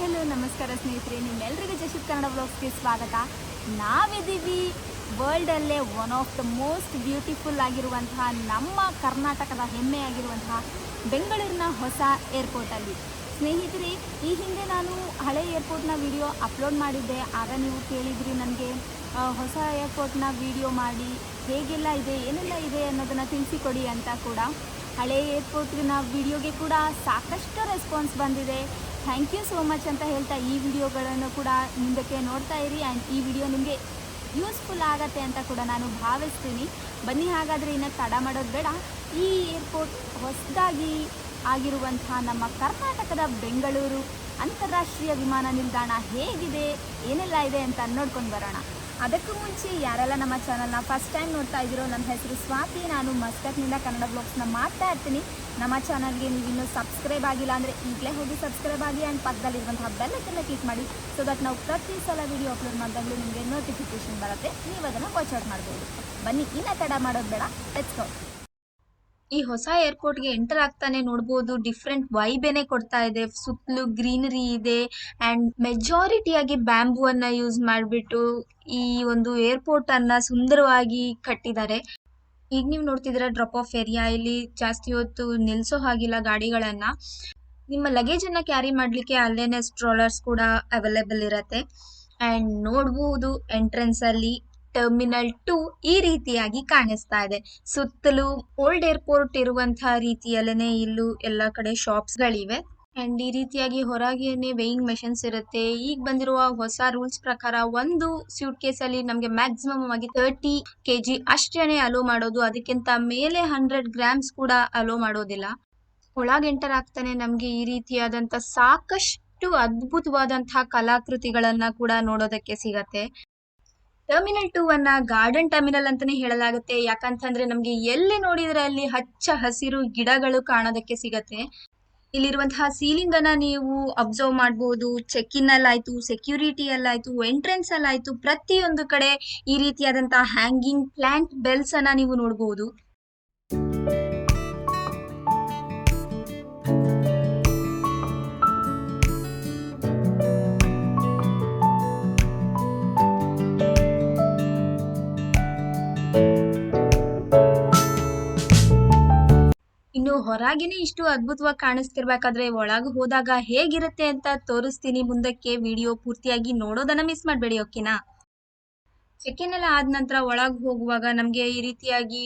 Hello, ನಮಸ್ಕಾರ ಸ್ನೇಹಿತರೆ. ನಿಮ್ಮೆಲ್ಲರಿಗೂ ಜಶಿತ್ ಕನ್ನಡ ಬ್ಲಾಗ್ಸ್ಗೆ ಸ್ವಾಗತ. ನಾವಿದ್ದೀವಿ ವರ್ಲ್ಡಲ್ಲೇ one of the most beautiful ಆಗಿರುವಂತಹ ನಮ್ಮ ಕರ್ನಾಟಕದ ಹೆಮ್ಮೆಯಾಗಿರುವಂತಹ ಬೆಂಗಳೂರಿನ ಹೊಸ ಏರ್ಪೋರ್ಟಲ್ಲಿ ಸ್ನೇಹಿತರೆ, ಈ ಹಿಂದೆ ನಾನು ಹಳೆ ಏರ್ಪೋರ್ಟ್ನ ವಿಡಿಯೋ ಅಪ್ಲೋಡ್ ಮಾಡಿದ್ದೆ. ಆಗ ನೀವು ಕೇಳಿದ್ರಿ ನನಗೆ ಹೊಸ ಏರ್ಪೋರ್ಟ್ನ ವಿಡಿಯೋ ಮಾಡಿ, ಹೇಗೆಲ್ಲ ಇದೆ, ಏನೆಲ್ಲ ಇದೆ ಅನ್ನೋದನ್ನು ತಿಳಿಸಿಕೊಡಿ ಅಂತ ಕೂಡ. ಹಳೆ ಏರ್ಪೋರ್ಟಿನ ವಿಡಿಯೋಗೆ ಕೂಡ ಸಾಕಷ್ಟು ರೆಸ್ಪಾನ್ಸ್ ಬಂದಿದೆ. ಥ್ಯಾಂಕ್ ಯು ಸೋ ಮಚ್ ಅಂತ ಹೇಳ್ತಾ ಈ ವಿಡಿಯೋಗಳನ್ನು ಕೂಡ ಮುಂದಕ್ಕೆ ನೋಡ್ತಾ ಇರಿ. ಆ್ಯಂಡ್ ಈ ವಿಡಿಯೋ ನಿಮಗೆ ಯೂಸ್ಫುಲ್ ಆಗತ್ತೆ ಅಂತ ಕೂಡ ನಾನು ಭಾವಿಸ್ತೀನಿ. ಬನ್ನಿ ಹಾಗಾದರೆ ಇನ್ನು ತಡ ಮಾಡೋದು ಬೇಡ. ಈ ಏರ್ಪೋರ್ಟ್ ಹೊಸದಾಗಿ ಆಗಿರುವಂತಹ ನಮ್ಮ ಕರ್ನಾಟಕದ ಬೆಂಗಳೂರು ಅಂತಾರಾಷ್ಟ್ರೀಯ ವಿಮಾನ ನಿಲ್ದಾಣ ಹೇಗಿದೆ, ಏನೆಲ್ಲ ಇದೆ ಅಂತ ನೋಡ್ಕೊಂಡು ಬರೋಣ. ಅದಕ್ಕೂ ಮುಂಚೆ ಯಾರೆಲ್ಲ ನಮ್ಮ ಚಾನಲ್ನ ಫಸ್ಟ್ ಟೈಮ್ ನೋಡ್ತಾ ಇದ್ದೀರೋ, ನನ್ನ ಹೆಸರು ಸ್ವಾತಿ. ನಾನು ಮಸ್ಕತ್ನಿಂದ ಕನ್ನಡ ಬ್ಲಾಗ್ಸ್ನ ಮಾಡ್ತಾ ಇರ್ತೀನಿ. ನಮ್ಮ ಚಾನಲ್ಗೆ ನೀವು ಇನ್ನೂ ಸಬ್ಸ್ಕ್ರೈಬ್ ಆಗಿಲ್ಲ ಅಂದರೆ ಈಗಲೇ ಹೋಗಿ ಸಬ್ಸ್ಕ್ರೈಬ್ ಆಗಿ ಆ್ಯಂಡ್ ಪಕ್ಕದಲ್ಲಿರುವಂತಹ ಬೆಲ್ಲಕ್ಕನ್ನು ಕ್ಲಿಕ್ ಮಾಡಿ ಸೊ ದಟ್ ನಾವು ಪ್ರತಿ ಸಲ ವೀಡಿಯೋ ಅಪ್ಲೋಡ್ ಮಾಡಿದಾಗಲೂ ನಿಮಗೆ ನೋಟಿಫಿಕೇಶನ್ ಬರುತ್ತೆ. ನೀವು ಅದನ್ನು ವಾಚ್ ಔಟ್ ಮಾಡ್ಬೋದು. ಬನ್ನಿ, ಇನ್ನ ತಡ ಮಾಡೋದು ಬೇಡ. ಗೋ ಈ ಹೊಸ ಏರ್ಪೋರ್ಟ್ಗೆ ಎಂಟರ್ ಆಗ್ತಾನೆ ನೋಡ್ಬೋದು. ಡಿಫ್ರೆಂಟ್ ವೈಬೇನೆ ಕೊಡ್ತಾ ಇದೆ. ಸುತ್ತಲೂ ಗ್ರೀನರಿ ಇದೆ ಅಂಡ್ ಮೆಜಾರಿಟಿಯಾಗಿ ಬ್ಯಾಂಬೂ ಅನ್ನ ಯೂಸ್ ಮಾಡಿಬಿಟ್ಟು ಈ ಒಂದು ಏರ್ಪೋರ್ಟ್ ಅನ್ನ ಸುಂದರವಾಗಿ ಕಟ್ಟಿದ್ದಾರೆ. ಈಗ ನೀವು ನೋಡ್ತಿದ್ದೀರಾ ಡ್ರಾಪ್ ಆಫ್ ಏರಿಯಾ ಇಲ್ಲಿ ಜಾಸ್ತಿ ಹೊತ್ತು ನಿಲ್ಸೋ ಹಾಗಿಲ್ಲ ಗಾಡಿಗಳನ್ನ. ನಿಮ್ಮ ಲಗೇಜ್ ಅನ್ನ ಕ್ಯಾರಿ ಮಾಡ್ಲಿಕ್ಕೆ ಅಲ್ಲೇನೆ ಸ್ಟ್ರಾಲರ್ಸ್ ಕೂಡ ಅವೈಲೇಬಲ್ ಇರತ್ತೆ. ಅಂಡ್ ನೋಡಬಹುದು ಎಂಟ್ರೆನ್ಸ್ ಅಲ್ಲಿ ಟರ್ಮಿನಲ್ ಟು ಈ ರೀತಿಯಾಗಿ ಕಾಣಿಸ್ತಾ ಇದೆ. ಸುತ್ತಲೂ ಓಲ್ಡ್ ಏರ್ಪೋರ್ಟ್ ಇರುವಂತಹ ರೀತಿಯಲ್ಲೇನೆ ಇಲ್ಲೂ ಎಲ್ಲ ಕಡೆ ಶಾಪ್ಸ್ ಗಳಿವೆ. ಅಂಡ್ ಈ ರೀತಿಯಾಗಿ ಹೊರಗೇನೆ ವೇಯಿಂಗ್ ಮೆಷಿನ್ಸ್ ಇರುತ್ತೆ. ಈಗ ಬಂದಿರುವ ಹೊಸ ರೂಲ್ಸ್ ಪ್ರಕಾರ ಒಂದು ಸ್ಯೂಟ್ ಕೇಸ್ ಅಲ್ಲಿ ನಮಗೆ ಮ್ಯಾಕ್ಸಿಮಮ್ ಆಗಿ ತರ್ಟಿ ಕೆಜಿ ಅಷ್ಟೇನೆ ಅಲೋ ಮಾಡೋದು. ಅದಕ್ಕಿಂತ ಮೇಲೆ ಹಂಡ್ರೆಡ್ ಗ್ರಾಮ್ಸ್ ಕೂಡ ಅಲೋ ಮಾಡೋದಿಲ್ಲ. ಒಳಗೆ ಎಂಟರ್ ಆಗ್ತಾನೆ ನಮ್ಗೆ ಈ ರೀತಿಯಾದಂತ ಸಾಕಷ್ಟು ಅದ್ಭುತವಾದಂತಹ ಕಲಾಕೃತಿಗಳನ್ನ ಕೂಡ ನೋಡೋದಕ್ಕೆ ಸಿಗತ್ತೆ. ಟರ್ಮಿನಲ್ ಟೂ ಅನ್ನ ಗಾರ್ಡನ್ ಟರ್ಮಿನಲ್ ಅಂತಾನೆ ಹೇಳಲಾಗುತ್ತೆ. ಯಾಕಂತಂದ್ರೆ ನಮ್ಗೆ ಎಲ್ಲಿ ನೋಡಿದ್ರೆ ಅಲ್ಲಿ ಹಚ್ಚ ಹಸಿರು ಗಿಡಗಳು ಕಾಣೋದಕ್ಕೆ ಸಿಗತ್ತೆ. ಇಲ್ಲಿರುವಂತಹ ಸೀಲಿಂಗ್ ಅನ್ನ ನೀವು ಅಬ್ಸರ್ವ್ ಮಾಡಬಹುದು ಚೆಕ್ ಇನ್ ಅಲ್ಲಾಯ್ತು ಸೆಕ್ಯೂರಿಟಿ ಅಲ್ಲಾಯ್ತು ಎಂಟ್ರೆನ್ಸ್ ಅಲ್ಲಾಯ್ತು. ಪ್ರತಿಯೊಂದು ಕಡೆ ಈ ರೀತಿಯಾದಂತಹ ಹ್ಯಾಂಗಿಂಗ್ ಪ್ಲಾಂಟ್ ಬೆಲ್ಸ್ ಅನ್ನ ನೀವು ನೋಡಬಹುದು ಇನ್ನು ಹೊರಗಿನೇ ಇಷ್ಟು ಅದ್ಭುತವಾಗಿ ಕಾಣಿಸ್ತಿರ್ಬೇಕಾದ್ರೆ ಒಳಗೆ ಹೋದಾಗ ಹೇಗಿರುತ್ತೆ ಅಂತ ತೋರಿಸ್ತೀನಿ. ಮುಂದಕ್ಕೆ ವಿಡಿಯೋ ಪೂರ್ತಿಯಾಗಿ ನೋಡೋದನ್ನ ಮಿಸ್ ಮಾಡಬೇಡಿ ಓಕೆನಾ ಚೆಕ್ ಇನ್ ಎಲ್ಲ ಆದ ನಂತರ ಒಳಗೆ ಹೋಗುವಾಗ ನಮಗೆ ಈ ರೀತಿಯಾಗಿ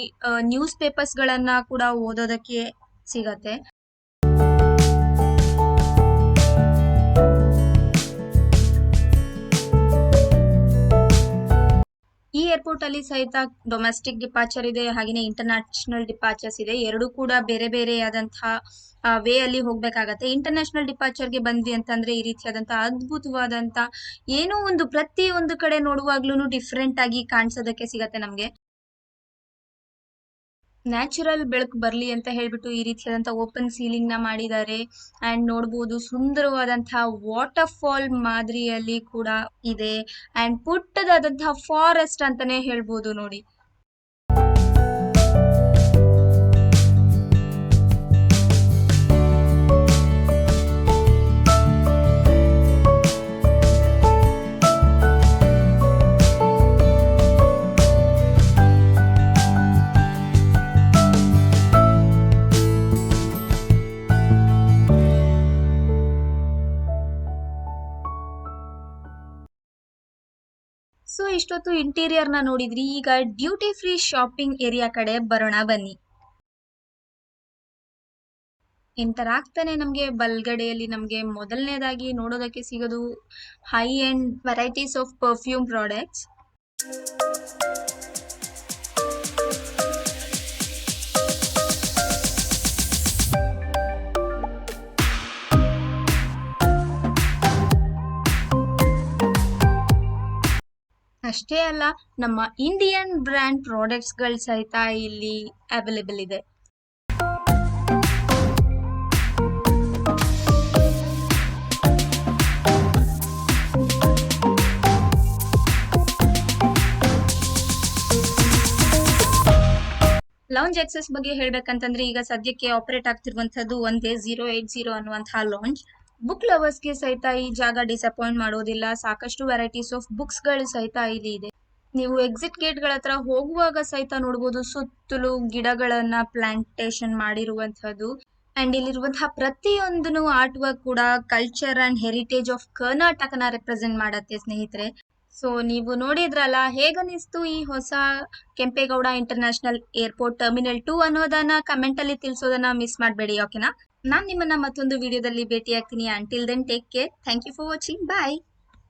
ನ್ಯೂಸ್ ಪೇಪರ್ಸ್ ಗಳನ್ನ ಕೂಡ ಓದೋದಕ್ಕೆ ಸಿಗತ್ತೆ. ಈ ಏರ್ಪೋರ್ಟ್ ಅಲ್ಲಿ ಸಹಿತ ಡೊಮೆಸ್ಟಿಕ್ ಡಿಪಾರ್ಚರ್ ಇದೆ, ಹಾಗೇನೆ ಇಂಟರ್ನ್ಯಾಷನಲ್ ಡಿಪಾರ್ಚರ್ಸ್ ಇದೆ. ಎರಡು ಕೂಡ ಬೇರೆ ಬೇರೆ ಆದಂತಹ ವೇ ಅಲ್ಲಿ ಹೋಗ್ಬೇಕಾಗತ್ತೆ. ಇಂಟರ್ನ್ಯಾಷನಲ್ ಡಿಪಾರ್ಚರ್ಗೆ ಬಂದ್ವಿ ಅಂತಂದ್ರೆ ಈ ರೀತಿಯಾದಂತಹ ಅದ್ಭುತವಾದಂತ ಏನೋ ಒಂದು ಪ್ರತಿ ಒಂದು ಕಡೆ ನೋಡುವಾಗ್ಲೂ ಡಿಫ್ರೆಂಟ್ ಆಗಿ ಕಾಣಿಸೋದಕ್ಕೆ ಸಿಗತ್ತೆ ನಮ್ಗೆ. ನ್ಯಾಚುರಲ್ ಬೆಳಕು ಬರ್ಲಿ ಅಂತ ಹೇಳ್ಬಿಟ್ಟು ಈ ರೀತಿಯಾದಂಥ ಓಪನ್ ಸೀಲಿಂಗ್ನ ಮಾಡಿದ್ದಾರೆ. ಅಂಡ್ ನೋಡ್ಬೋದು ಸುಂದರವಾದಂತಹ ವಾಟರ್ ಫಾಲ್ ಮಾದರಿಯಲ್ಲಿ ಕೂಡ ಇದೆ. ಅಂಡ್ ಪುಟ್ಟದಾದಂತಹ ಫಾರೆಸ್ಟ್ ಅಂತಾನೆ ಹೇಳ್ಬೋದು ನೋಡಿ. ಸೊ, ಇಷ್ಟೊತ್ತು ಇಂಟೀರಿಯರ್ನ ನೋಡಿದ್ರಿ. ಈಗ ಡ್ಯೂಟಿ ಫ್ರೀ ಶಾಪಿಂಗ್ ಏರಿಯಾ ಕಡೆ ಬರೋಣ ಬನ್ನಿ. ಎಂಟರ್ ಆಗ್ತಾನೆ ನಮಗೆ ಬಲ್ಗಡೆಯಲ್ಲಿ. ನಮಗೆ ಮೊದಲನೇದಾಗಿ ನೋಡೋದಕ್ಕೆ ಸಿಗೋದು high end varieties of perfume products ಅಷ್ಟೇ ಅಲ್ಲ, ನಮ್ಮ ಇಂಡಿಯನ್ ಬ್ರ್ಯಾಂಡ್ ಪ್ರಾಡಕ್ಟ್ಸ್ಗಳು ಸಹಿತ ಇಲ್ಲಿ ಅವೈಲೇಬಲ್ ಇದೆ. ಲಾಂಜ್ ಎಕ್ಸೆಸ್ ಬಗ್ಗೆ ಹೇಳ್ಬೇಕಂತಂದ್ರೆ ಈಗ ಸದ್ಯಕ್ಕೆ ಆಪರೇಟ್ ಆಗ್ತಿರುವಂತದ್ದು ಒಂದೇ ಜೀರೋ ಏಟ್ ಜೀರೋ ಅನ್ನುವಂತಹ ಲಾಂಜ್ ಬುಕ್ ಲವರ್ಸ್ಗೆ ಸಹಿತ ಈ ಜಾಗ ಡಿಸಪಾಯಿಂಟ್ ಮಾಡೋದಿಲ್ಲ. ಸಾಕಷ್ಟು ವೆರೈಟೀಸ್ ಆಫ್ ಬುಕ್ಸ್ಗಳು ಸಹಿತ ಇಲ್ಲಿ ಇದೆ. ನೀವು ಎಕ್ಸಿಟ್ ಗೇಟ್ಗಳ ಹತ್ರ ಹೋಗುವಾಗ ಸಹಿತ ನೋಡ್ಬೋದು ಸುತ್ತಲೂ ಗಿಡಗಳನ್ನ ಪ್ಲಾಂಟೇಶನ್ ಮಾಡಿರುವಂತಹದ್ದು ಅಂಡ್ ಇಲ್ಲಿರುವಂತಹ ಪ್ರತಿಯೊಂದು ಆರ್ಟ್ ವರ್ಕ್ ಕೂಡ ಕಲ್ಚರ್ ಅಂಡ್ ಹೆರಿಟೇಜ್ ಆಫ್ ಕರ್ನಾಟಕನ ರೆಪ್ರೆಸೆಂಟ್ ಮಾಡತ್ತೆ ಸ್ನೇಹಿತರೆ. ಸೊ ನೀವು ನೋಡಿದ್ರಲ್ಲ ಹೇಗನಿಸ್ತು ಈ ಹೊಸ Kempegowda international airport terminal two ಅನ್ನೋದನ್ನ ಕಮೆಂಟ್ ಅಲ್ಲಿ ತಿಳಿಸೋದನ್ನ ಮಿಸ್ ಮಾಡಬೇಡಿ ಓಕೆನಾ ನಾನ್ ನಿಮ್ಮನ್ನ ಮತ್ತೊಂದು ವಿಡಿಯೋದಲ್ಲಿ ಭೇಟಿ ಆಗ್ತೀನಿ until then take care thank you for watching bye